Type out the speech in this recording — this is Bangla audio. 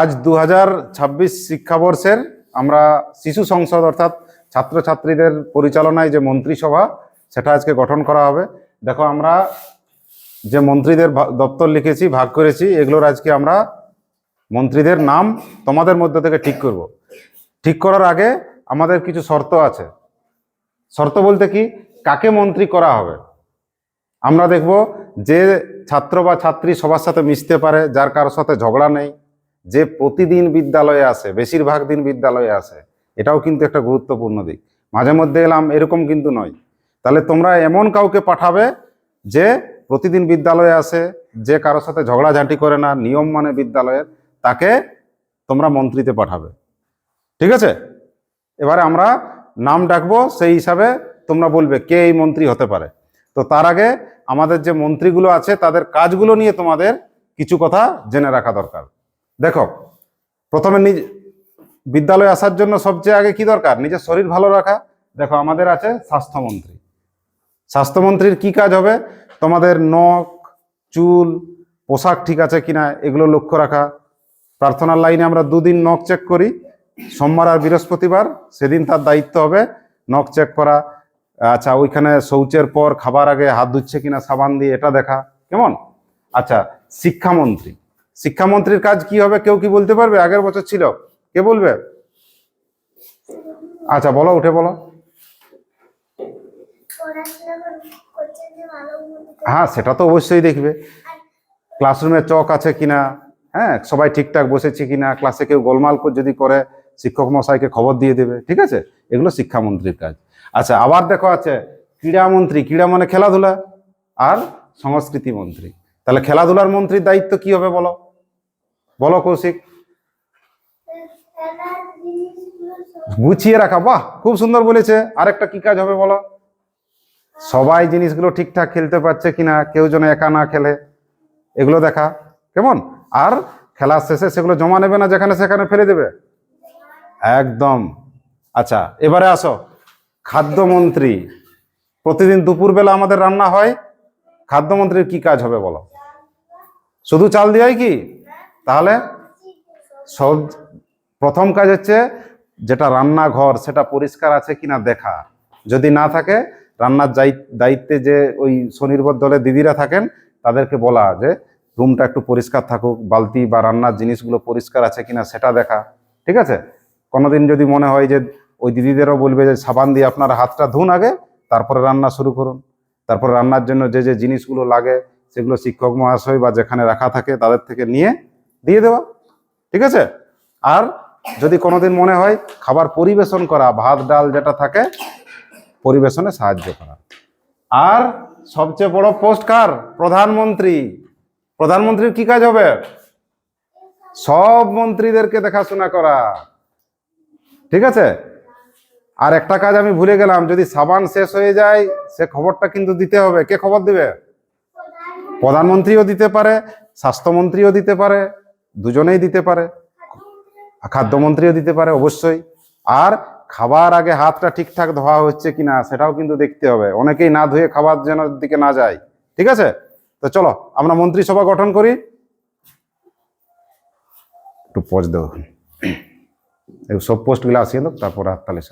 আজ দু হাজার ছাব্বিশ শিক্ষাবর্ষের আমরা শিশু সংসদ অর্থাৎ ছাত্রছাত্রীদের পরিচালনায় যে মন্ত্রিসভা, সেটা আজকে গঠন করা হবে। দেখো, আমরা যে মন্ত্রীদের দপ্তর লিখেছি, ভাগ করেছি, এগুলোর আজকে আমরা মন্ত্রীদের নাম তোমাদের মধ্যে থেকে ঠিক করব। ঠিক করার আগে আমাদের কিছু শর্ত আছে। শর্ত বলতে কি? কাকে মন্ত্রী করা হবে? আমরা দেখব যে ছাত্র বা ছাত্রী সবার সাথে মিশতে পারে, যার কারোর সাথে ঝগড়া নেই যে প্রতিদিন বিদ্যালয়ে আসে বেশিরভাগ দিন বিদ্যালয়ে আসে এটাও কিন্তু একটা গুরুত্বপূর্ণ দিক। মাঝে মধ্যে এলাম, এরকম কিন্তু নয়। তাহলে তোমরা এমন কাউকে পাঠাবে যে প্রতিদিন বিদ্যালয়ে আসে যে কারোর সাথে ঝগড়াঝাঁটি করে না, নিয়ম মানে বিদ্যালয়ের, তাকে তোমরা মন্ত্রীতে পাঠাবে। ঠিক আছে? এবারে আমরা নাম ডাকবো, সেই হিসাবে তোমরা বলবে কে এই মন্ত্রী হতে পারে। তো তার আগে আমাদের যে মন্ত্রীগুলো আছে, তাদের কাজগুলো নিয়ে তোমাদের কিছু কথা জেনে রাখা দরকার। দেখো, প্রথমে নিজ বিদ্যালয়ে আসার জন্য সবচেয়ে আগে কি দরকার? নিজের শরীর ভালো রাখা। দেখো, আমাদের আছে স্বাস্থ্যমন্ত্রী। স্বাস্থ্যমন্ত্রীর কি কাজ হবে? তোমাদের নখ, চুল, পোশাক ঠিক আছে কিনা, এগুলো লক্ষ্য রাখা। প্রার্থনার লাইনে আমরা দুদিন নখ চেক করি। সোমবার আর বৃহস্পতিবার, সেদিন তার দায়িত্ব হবে নখ চেক করা। আচ্ছা ওইখানে শৌচের পর খাবার আগে হাত ধুচ্ছে কিনা, সাবান দিয়ে এটা দেখা। কেমন? আচ্ছা শিক্ষামন্ত্রী। শিক্ষামন্ত্রীর কাজ কি হবে কেউ কি বলতে পারবে? আগের বছর ছিল। কে বলবে? আচ্ছা বলো, উঠে বলো। হ্যাঁ সেটা তো অবশ্যই দেখবে। ক্লাসরুমে চক আছে কিনা? হ্যাঁ সবাই ঠিকঠাক বসেছে কিনা? ক্লাসে কেউ গোলমাল যদি করে, শিক্ষক মশাইকে খবর দিয়ে দেবে। ঠিক আছে? এগুলো শিক্ষামন্ত্রীর কাজ। আচ্ছা আবার দেখো আছে, ক্রীড়ামন্ত্রী। ক্রীড়া মানে খেলাধুলা। আর সংস্কৃতি মন্ত্রী। তাহলে খেলাধুলার মন্ত্রীর দায়িত্ব কি হবে বলো? বলো কৌশিক। গুছিয়ে রাখা, বাহ, খুব সুন্দর বলেছে। আরেকটা কি কাজ হবে বলো? সবাই জিনিসগুলো ঠিকঠাক খেলতে পারছে কিনা, কেউ যেন একা না খেলে, এগুলো দেখা। কেমন? আর খেলার শেষে সেগুলো জমা নেবে না যেখানে সেখানে ফেলে দেবে? একদম। আচ্ছা এবারে আসো। খাদ্যমন্ত্রী, প্রতিদিন দুপুরবেলা আমাদের রান্না হয়। খাদ্যমন্ত্রীর কি কাজ হবে বলো? শুধু চাল দেওয়াই কি? তাহলে সব প্রথম কাজ হচ্ছে যেটা রান্নাঘর, সেটা পরিষ্কার আছে কিনা দেখা। যদি না থাকে, রান্নার দায়িত্বে যে ওই স্বনির্ভর দলের দিদিরা থাকেন, তাদেরকে বলা যে রুমটা একটু পরিষ্কার থাকুক, বালতি বা রান্নার জিনিসগুলো পরিষ্কার আছে কিনা সেটা দেখা, ঠিক আছে? কোনোদিন যদি মনে হয় যে ওই দিদিদেরও বলবে যে সাবান দিয়ে আপনার হাতটা ধুন আগে, তারপরে রান্না শুরু করুন। তারপরে রান্নার জন্য যে যে জিনিসগুলো লাগে, সেগুলো শিক্ষক মহাশয় বা যেখানে রাখা থাকে তাদের থেকে নিয়ে দিয়ে দেওয়া ঠিক আছে? আর যদি কোনোদিন মনে হয় খাবার পরিবেশন করা, ভাত, ডাল যেটা থাকে, পরিবেশনে সাহায্য করা। আর সবচেয়ে বড় পোস্ট কার? প্রধানমন্ত্রী। প্রধানমন্ত্রীর কি কাজ হবে? সব মন্ত্রীদেরকে দেখাশোনা করা। ঠিক আছে? আর একটা কাজ আমি ভুলে গেলাম, যদি সাবান শেষ হয়ে যায়, সে খবরটা কিন্তু দিতে হবে। কে খবর দিবে? প্রধানমন্ত্রীও দিতে পারে, স্বাস্থ্যমন্ত্রীও দিতে পারে। দুজনেই দিতে পারে, খাদ্যমন্ত্রীও দিতে পারে অবশ্যই। আর খাবার আগে হাতটা ঠিকঠাক ধোয়া হচ্ছে কিনা সেটাও কিন্তু দেখতে হবে। অনেকেই না ধুয়ে খাবার যেন দিকে না যায়। ঠিক আছে? তো চলো, আমরা মন্ত্রিসভা গঠন করি। একটু পজ দেবো সব পোস্টগুলো আসিয়ে দাও তারপর হাততালি